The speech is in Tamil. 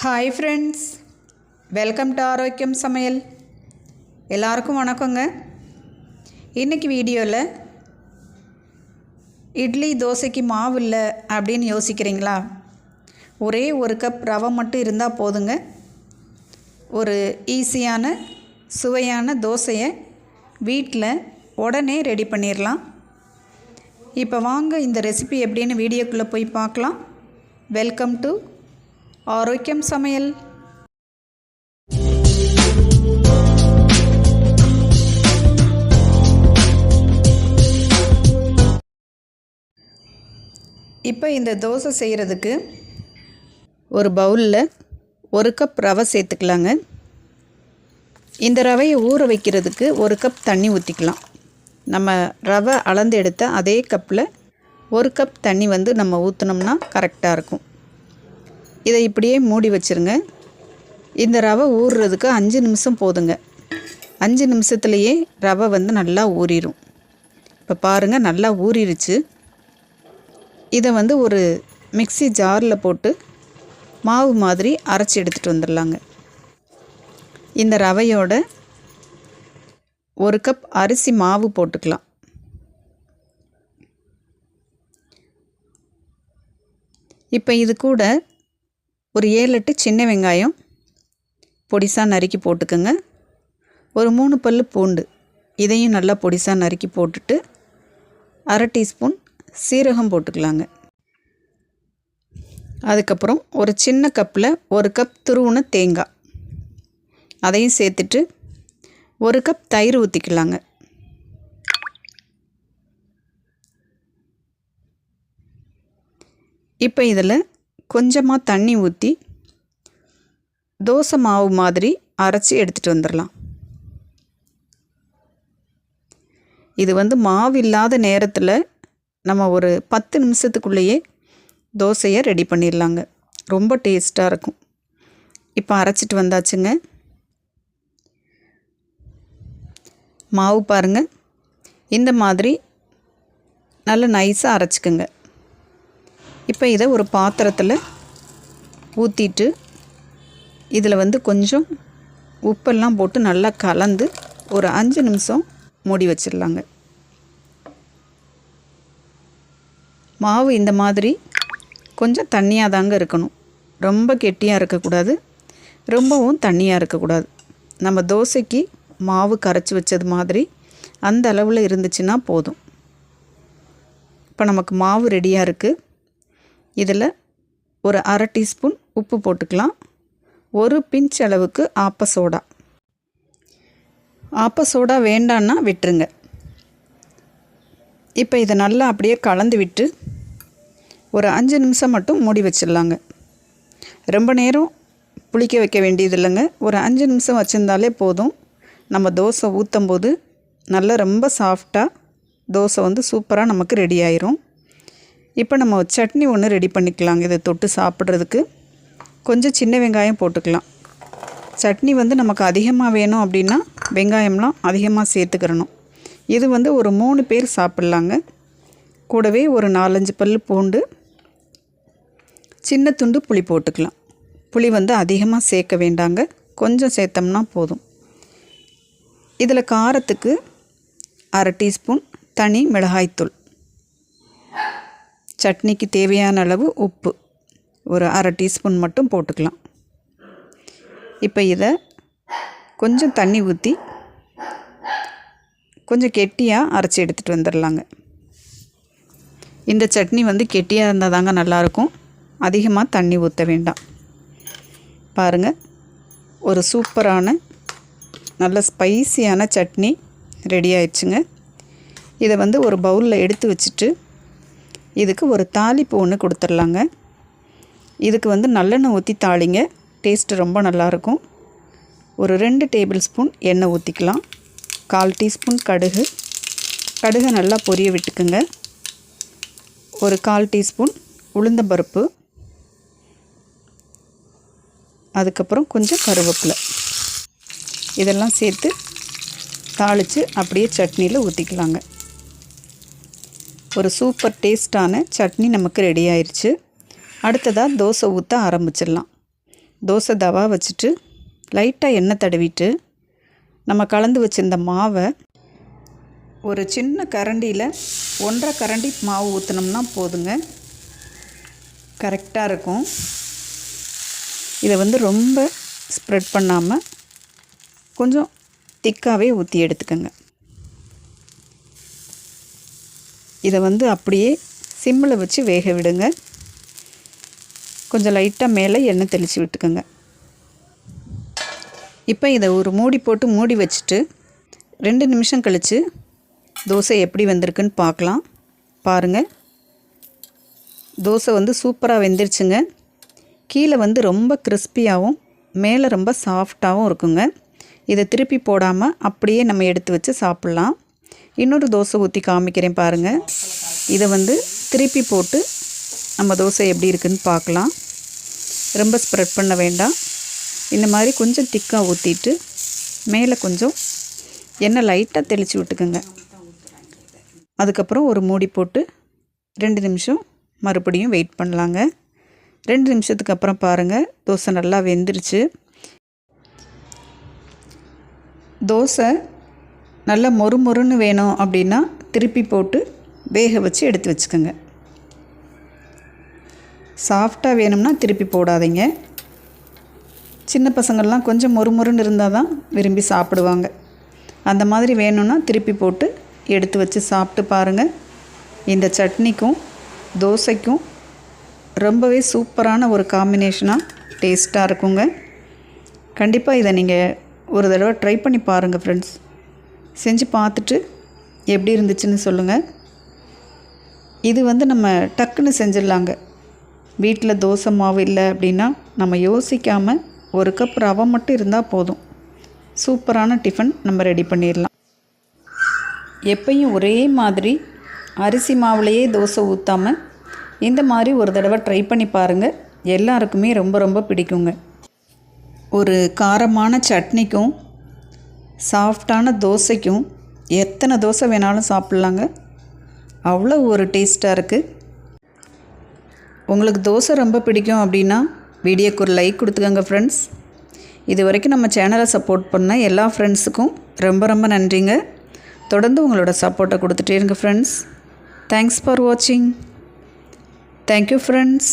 ஹாய் ஃப்ரெண்ட்ஸ் வெல்கம் டு ஆரோக்கியம் சமையல் எல்லாருக்கும் வணக்கங்க. இன்றைக்கி வீடியோவில் இட்லி தோசைக்கு மாவு இல்லை அப்படின்னு யோசிக்கிறீங்களா? ஒரே ஒரு கப் ரவை மட்டும் இருந்தால் போதுங்க. ஒரு ஈஸியான சுவையான தோசையை வீட்டில் உடனே ரெடி பண்ணிடலாம் இப்போ வாங்க இந்த ரெசிபி எப்படின்னு வீடியோக்குள்ளே போய் பார்க்கலாம். வெல்கம் டு ஆரோக்கியம் சமையல். இப்போ இந்த தோசை செய்கிறதுக்கு ஒரு பவுலில் ஒரு கப் ரவை சேர்த்துக்கலாங்க. இந்த ரவையை ஊற வைக்கிறதுக்கு ஒரு கப் தண்ணி ஊற்றிக்கலாம் நம்ம ரவை அளந்து எடுத்த அதே கப்பில் ஒரு கப் தண்ணி வந்து நம்ம ஊற்றினோம்னா கரெக்டாக இருக்கும். இதை இப்படியே மூடி வச்சுருங்க. இந்த ரவை ஊறுறதுக்கு அஞ்சு நிமிஷம் போதுங்க. அஞ்சு நிமிஷத்துலேயே ரவை வந்து நல்லா ஊறிடும் இப்போ பாருங்கள் நல்லா ஊறிடுச்சு இதை வந்து ஒரு மிக்ஸி ஜாரில் போட்டு மாவு மாதிரி அரைச்சி எடுத்துகிட்டு வந்துடலாங்க இந்த ரவையோட ஒரு கப் அரிசி மாவு போட்டுக்கலாம். இப்போ இது கூட ஒரு ஏழு எட்டு சின்ன வெங்காயம் பொடிசாக நறுக்கி போட்டுக்கோங்க. ஒரு மூணு பல் பூண்டு இதையும் நல்லா பொடிசாக நறுக்கி போட்டுட்டு அரை டீஸ்பூன் சீரகம் போட்டுக்கலாங்க. அதுக்கப்புறம் ஒரு சின்ன கப்பில் ஒரு கப் துருவுன தேங்காய். அதையும் சேர்த்துட்டு ஒரு கப் தயிர் ஊற்றிக்கலாங்க இப்போ இதில் கொஞ்சமாக தண்ணி ஊற்றி தோசை மாவு மாதிரி அரைச்சி எடுத்துகிட்டு வந்துடலாம் இது வந்து மாவு இல்லாத நேரத்தில் நம்ம ஒரு பத்து நிமிஷத்துக்குள்ளேயே தோசையை ரெடி பண்ணிடலாங்க ரொம்ப டேஸ்ட்டாக இருக்கும். இப்போ அரைச்சிட்டு வந்தாச்சுங்க. மாவு பாருங்கள் இந்த மாதிரி நல்லா நைஸாக அரைச்சிக்கோங்க. இப்போ இதை ஒரு பாத்திரத்தில் ஊற்றிட்டு இதில் வந்து கொஞ்சம் உப்பெல்லாம் போட்டு நல்லா கலந்து ஒரு அஞ்சு நிமிஷம் மூடி வச்சிடலாங்க. மாவு இந்த மாதிரி கொஞ்சம் தண்ணியாக தாங்க இருக்கணும். ரொம்ப கெட்டியாக இருக்கக்கூடாது. ரொம்பவும் தண்ணியாக இருக்கக்கூடாது. நம்ம தோசைக்கு மாவு கரைச்சி வச்சது மாதிரி அந்த அளவில் இருந்துச்சுன்னா போதும். இப்போ நமக்கு மாவு ரெடியாக இருக்குது இதில் ஒரு அரை டீஸ்பூன் உப்பு போட்டுக்கலாம். ஒரு பிஞ்ச் அளவுக்கு ஆப்ப சோடா. ஆப்ப சோடா வேண்டான்னா விட்டுருங்க. இப்போ இதை நல்லா அப்படியே கலந்து விட்டு ஒரு அஞ்சு நிமிஷம் மட்டும் மூடி வச்சிடலாங்க. ரொம்ப நேரம் புளிக்க வைக்க வேண்டியது இல்லைங்க. ஒரு அஞ்சு நிமிஷம் வச்சுருந்தாலே போதும். நம்ம தோசை ஊற்றும் போது நல்லா ரொம்ப சாஃப்டாக தோசை வந்து சூப்பராக நமக்கு ரெடி ஆயிரும். இப்போ நம்ம சட்னி ஒன்று ரெடி பண்ணிக்கலாங்க. இதை தொட்டு சாப்பிட்றதுக்கு. கொஞ்சம் சின்ன வெங்காயம் போட்டுக்கலாம். சட்னி வந்து நமக்கு அதிகமாக வேணும் அப்படின்னா வெங்காயம்லாம் அதிகமாக சேர்த்துக்கிறணும். இது வந்து ஒரு மூணு பேர் சாப்பிட்லாங்க. கூடவே ஒரு நாலஞ்சு பல் பூண்டு சின்ன துண்டு புளி போட்டுக்கலாம். புளி வந்து அதிகமாக சேர்க்க வேண்டாங்க. கொஞ்சம் சேர்த்தோம்னா போதும். இதில் காரத்துக்கு அரை டீஸ்பூன் தனி மிளகாய்த்தூள். சட்னிக்கு தேவையான அளவு உப்பு. ஒரு அரை டீஸ்பூன் மட்டும் போட்டுக்கலாம். இப்போ இதை கொஞ்சம் தண்ணி ஊற்றி கொஞ்சம் கெட்டியாக அரைச்சி எடுத்துகிட்டு வந்துடலாங்க இந்த சட்னி வந்து கெட்டியாக இருந்தால் தாங்க நல்லாயிருக்கும் அதிகமாக தண்ணி ஊற்ற வேண்டாம். பாருங்கள் ஒரு சூப்பரான நல்ல ஸ்பைசியான சட்னி ரெடி ஆயிடுச்சுங்க. இதை வந்து ஒரு பவுலில் எடுத்து வச்சுட்டு இதுக்கு ஒரு தாளிப்பு ஒன்று கொடுத்துர்லாங்க இதுக்கு வந்து நல்லெண்ணெய் ஊற்றி தாளிங்க. டேஸ்ட்டு ரொம்ப நல்லாயிருக்கும். ஒரு ரெண்டு டேபிள் ஸ்பூன் எண்ணெய் ஊற்றிக்கலாம் கால் டீஸ்பூன் கடுகு. கடுகை நல்லா பொரிய விட்டுக்குங்க. ஒரு கால் டீஸ்பூன் உளுந்தம்பருப்பு அதுக்கப்புறம் கொஞ்சம் கருவேப்பிலை. இதெல்லாம் சேர்த்து தாளித்து அப்படியே சட்னியில் ஊற்றிக்கலாங்க ஒரு சூப்பர் டேஸ்டான சட்னி நமக்கு ரெடி ஆயிடுச்சு அடுத்ததாக தோசை ஊற்ற ஆரம்பிச்சிடலாம். தோசை தவா வச்சுட்டு லைட்டாக எண்ணெய் தடவிட்டு நம்ம கலந்து வச்சிருந்த மாவை ஒரு சின்ன கரண்டியில் ஒன்றரை கரண்டி மாவு ஊற்றினோம்னா போதுங்க. கரெக்டாக இருக்கும். இதை வந்து ரொம்ப ஸ்ப்ரெட் பண்ணாமல் கொஞ்சம் திக்காகவே ஊற்றி எடுத்துக்கோங்க. இதை வந்து அப்படியே சிம்மில் வச்சு வேக விடுங்க. கொஞ்சம் லைட்டாக மேலே எண்ணெய் தெளித்து விட்டுக்கோங்க. இப்போ இதை ஒரு மூடி போட்டு மூடி வச்சுட்டு ரெண்டு நிமிஷம் கழித்து தோசை எப்படி வந்திருக்குன்னு பார்க்கலாம். பாருங்கள் தோசை வந்து சூப்பராக வெந்துருச்சுங்க. கீழே வந்து ரொம்ப கிறிஸ்பியாகவும் மேலே ரொம்ப சாஃப்டாகவும் இருக்குங்க. இதை திருப்பி போடாமல் அப்படியே நம்ம எடுத்து வச்சு சாப்பிட்லாம். இன்னொரு தோசை ஊற்றி காமிக்கிறேன் பாருங்கள் இதை வந்து திருப்பி போட்டு நம்ம தோசை எப்படி இருக்குன்னு பார்க்கலாம். ரொம்ப ஸ்ப்ரெட் பண்ண வேண்டாம். இந்த மாதிரி கொஞ்சம் திக்காக ஊற்றிட்டு மேலே கொஞ்சம் எண்ணெய் லைட்டாக தெளித்து விட்டுக்குங்க. அதுக்கப்புறம் ஒரு மூடி போட்டு ரெண்டு நிமிஷம் மறுபடியும் வெயிட் பண்ணலாங்க. ரெண்டு நிமிஷத்துக்கு அப்புறம் பாருங்கள் தோசை நல்லா வெந்துருச்சு. தோசை நல்லா மொறு மொறுன்னு வேணும் அப்படின்னா திருப்பி போட்டு வேக வச்சு எடுத்து வச்சுக்கோங்க. சாஃப்டாக வேணும்னா திருப்பி போடாதீங்க. சின்ன பசங்கள்லாம் கொஞ்சம் மொறுமொறுன்னு இருந்தால் தான் விரும்பி சாப்பிடுவாங்க. அந்த மாதிரி வேணும்னா திருப்பி போட்டு எடுத்து வச்சு சாப்பிட்டு பாருங்கள் இந்த சட்னிக்கும் தோசைக்கும் ரொம்பவே சூப்பரான ஒரு காம்பினேஷனாக டேஸ்ட்டாக இருக்குங்க. கண்டிப்பாக இதை நீங்கள் ஒரு தடவை ட்ரை பண்ணி பாருங்கள் ஃப்ரெண்ட்ஸ் செஞ்சு பார்த்துட்டு எப்படி இருந்துச்சுன்னு சொல்லுங்கள் இது வந்து நம்ம டக்குன்னு செஞ்சிடலாங்க. வீட்டில் தோசை மாவு இல்லை அப்படின்னா நம்ம யோசிக்காமல் ஒரு கப் ரவை மட்டும் இருந்தால் போதும். சூப்பரான டிஃபன் நம்ம ரெடி பண்ணிடலாம். எப்பையும் ஒரே மாதிரி அரிசி மாவுலேயே தோசை ஊற்றாமல் இந்த மாதிரி ஒரு தடவை ட்ரை பண்ணி பாருங்கள் எல்லாருக்குமே ரொம்ப ரொம்ப பிடிக்குங்க. ஒரு காரமான சட்னிக்கும் சாஃப்டான தோசைக்கும் எத்தனை தோசை வேணாலும் சாப்பிட்லாங்க. அவ்வளோ ஒரு டேஸ்ட்டாக இருக்குது உங்களுக்கு தோசை ரொம்ப பிடிக்கும் அப்படின்னா வீடியோக்கு ஒரு லைக் கொடுத்துக்கோங்க ஃப்ரெண்ட்ஸ் இது வரைக்கும் நம்ம சேனலை சப்போர்ட் பண்ண எல்லா ஃப்ரெண்ட்ஸுக்கும் ரொம்ப ரொம்ப நன்றிங்க. தொடர்ந்து உங்களோட சப்போர்ட்டை கொடுத்துட்டே இருங்க ஃப்ரெண்ட்ஸ் தேங்க்ஸ் ஃபார் வாட்சிங் தேங்க்யூ ஃப்ரெண்ட்ஸ்